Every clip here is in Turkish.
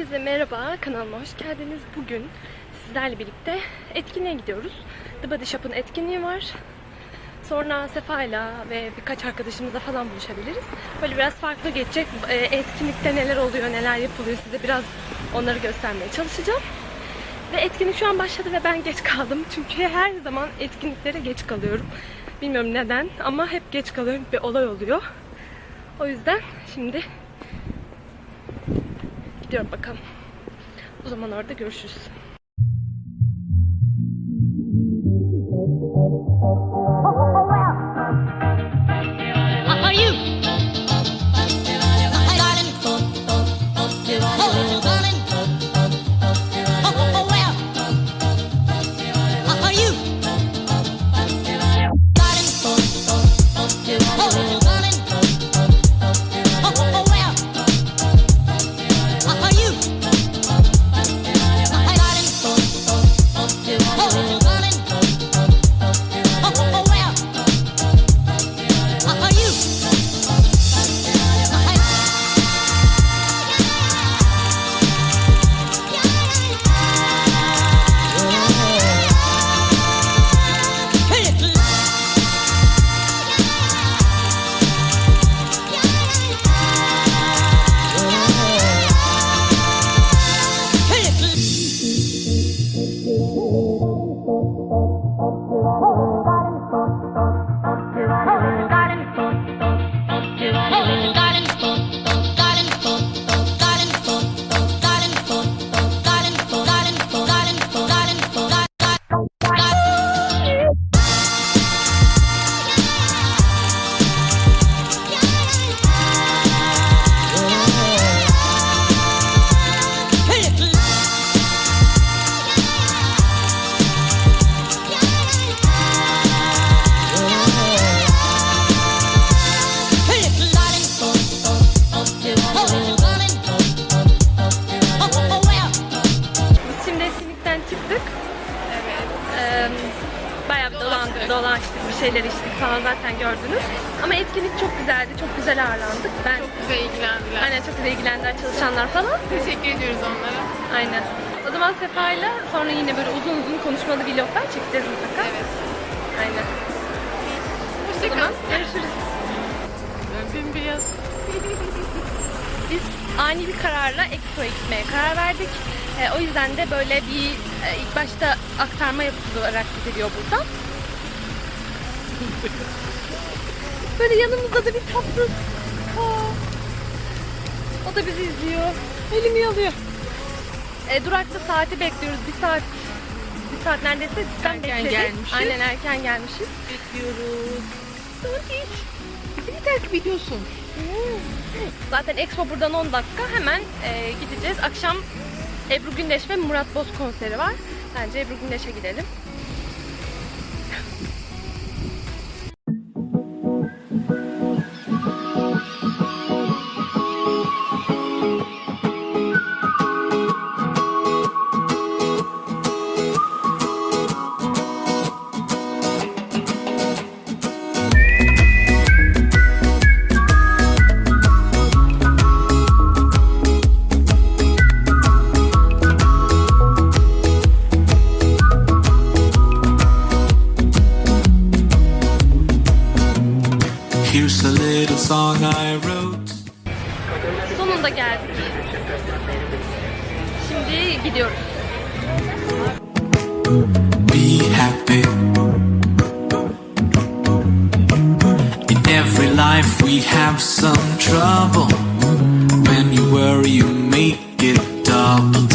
Herkese merhaba, kanalıma hoş geldiniz. Bugün sizlerle birlikte etkinliğe gidiyoruz. The Body Shop'un etkinliği var. Sonra Sefa'yla ve birkaç arkadaşımızla falan buluşabiliriz. Böyle biraz farklı geçecek. Ee, Etkinlikte neler oluyor, neler yapılıyor size biraz onları göstermeye çalışacağım. Ve etkinlik şu an başladı ve ben geç kaldım. Çünkü her zaman etkinliklere geç kalıyorum. Bilmiyorum neden ama hep geç kalıyorum. Bir olay oluyor. O yüzden şimdi gidiyorum bakalım. O zaman orada görüşürüz. Şeyler içtik falan zaten gördünüz. Ama etkinlik çok güzeldi, çok güzel ağırlandık. Ben Çok güzel ilgilendiler. Aynen çok güzel ilgilendiler çalışanlar falan. Teşekkür ediyoruz onlara. Aynen. O zaman Sefa'yla sonra yine böyle uzun uzun konuşmalı vloglar çekeceğiz mutlaka. Evet. Aynen. O Hoşçakalın. zaman görüşürüz. Öpün biraz. Biz ani bir kararla Expo'ya gitmeye karar verdik. Ee, o yüzden de böyle bir e, ilk başta aktarma yapılarak gidiliyor buradan. Böyle yanımızda da bir tatlı. Aa. O da bizi izliyor. Elimi yalıyor. E, durakta saati bekliyoruz. Bir saat bir saat neredeyse cidden Erken bekledik. gelmişiz. Aynen erken gelmişiz. Bekliyoruz. Bizi mi takip ediyorsun? Zaten Expo buradan 10 dakika hemen e, gideceğiz. Akşam Ebru Gündeş ve Murat Boz konseri var. Bence Ebru Gündeş'e gidelim. Be happy. In every life we have some trouble. When you worry, you make it double.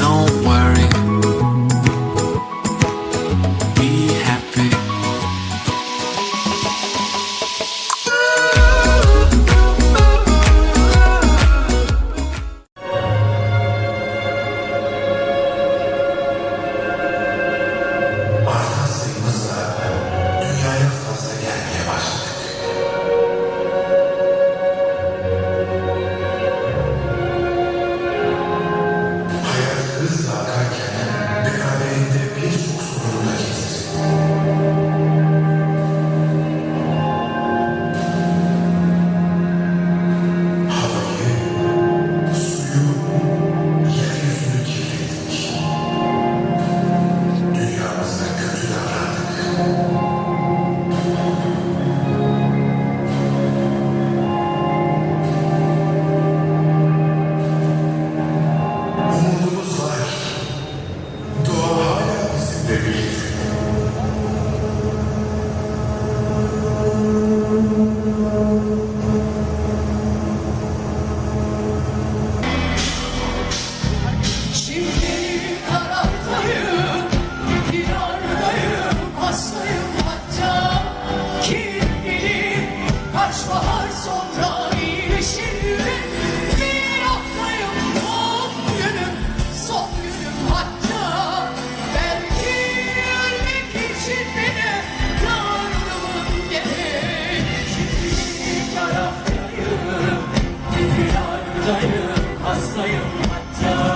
Hastayım, hastayım hatta.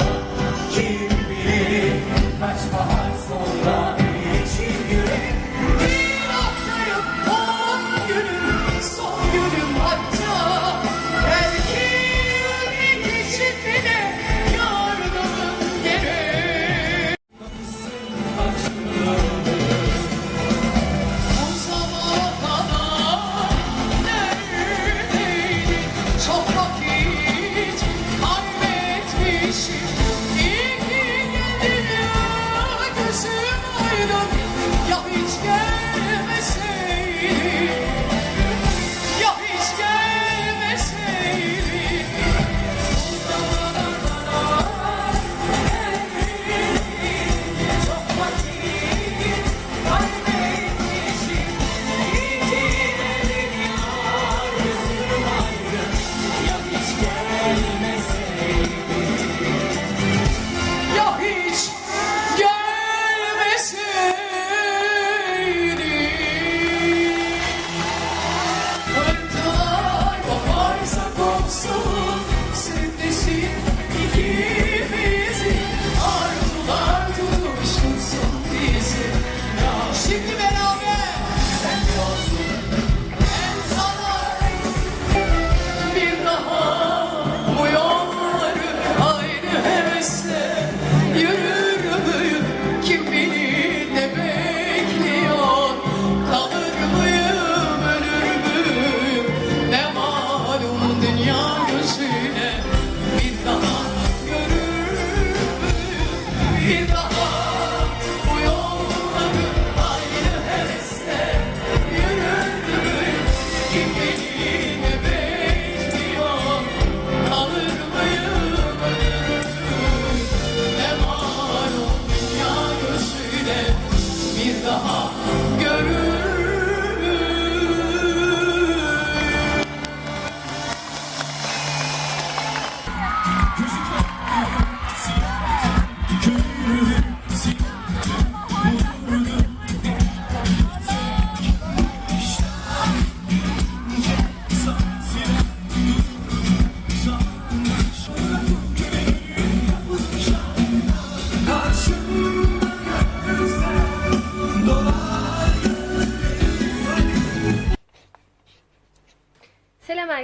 Kim bilir kaç bahar me.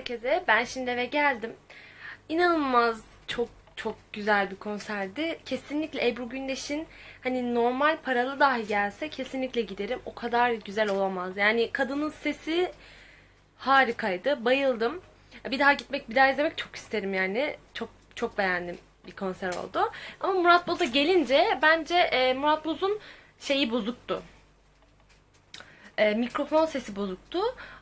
Herkese. Ben şimdi eve geldim. İnanılmaz çok çok güzel bir konserdi. Kesinlikle Ebru Gündeş'in hani normal paralı dahi gelse kesinlikle giderim. O kadar güzel olamaz. Yani kadının sesi harikaydı. Bayıldım. Bir daha gitmek, bir daha izlemek çok isterim yani. Çok çok beğendim bir konser oldu. Ama Murat Boz'a gelince bence e, Murat Boz'un şeyi bozuktu e, mikrofon sesi bozuktu.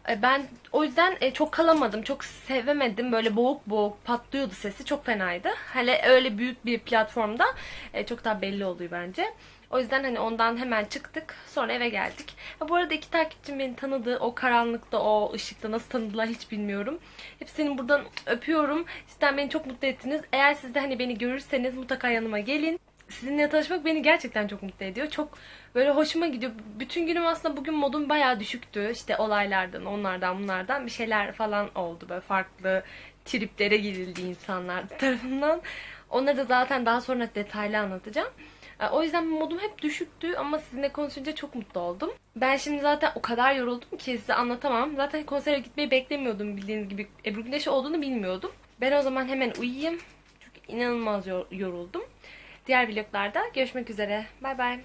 E, ben o yüzden e, çok kalamadım. Çok sevemedim. Böyle boğuk boğuk patlıyordu sesi. Çok fenaydı. Hele öyle büyük bir platformda e, çok daha belli oluyor bence. O yüzden hani ondan hemen çıktık. Sonra eve geldik. Ha, bu arada iki takipçim beni tanıdı. O karanlıkta, o ışıkta nasıl tanıdılar hiç bilmiyorum. Hepsini buradan öpüyorum. Cidden beni çok mutlu ettiniz. Eğer siz de hani beni görürseniz mutlaka yanıma gelin sizinle tanışmak beni gerçekten çok mutlu ediyor. Çok böyle hoşuma gidiyor. Bütün günüm aslında bugün modum bayağı düşüktü. İşte olaylardan, onlardan, bunlardan bir şeyler falan oldu. Böyle farklı triplere girildi insanlar tarafından. Onları da zaten daha sonra detaylı anlatacağım. E, O yüzden modum hep düşüktü ama sizinle konuşunca çok mutlu oldum. Ben şimdi zaten o kadar yoruldum ki size anlatamam. Zaten konsere gitmeyi beklemiyordum bildiğiniz gibi. Ebru Güneş olduğunu bilmiyordum. Ben o zaman hemen uyuyayım. Çünkü inanılmaz yor- yoruldum. Diğer vloglarda görüşmek üzere. Bay bay.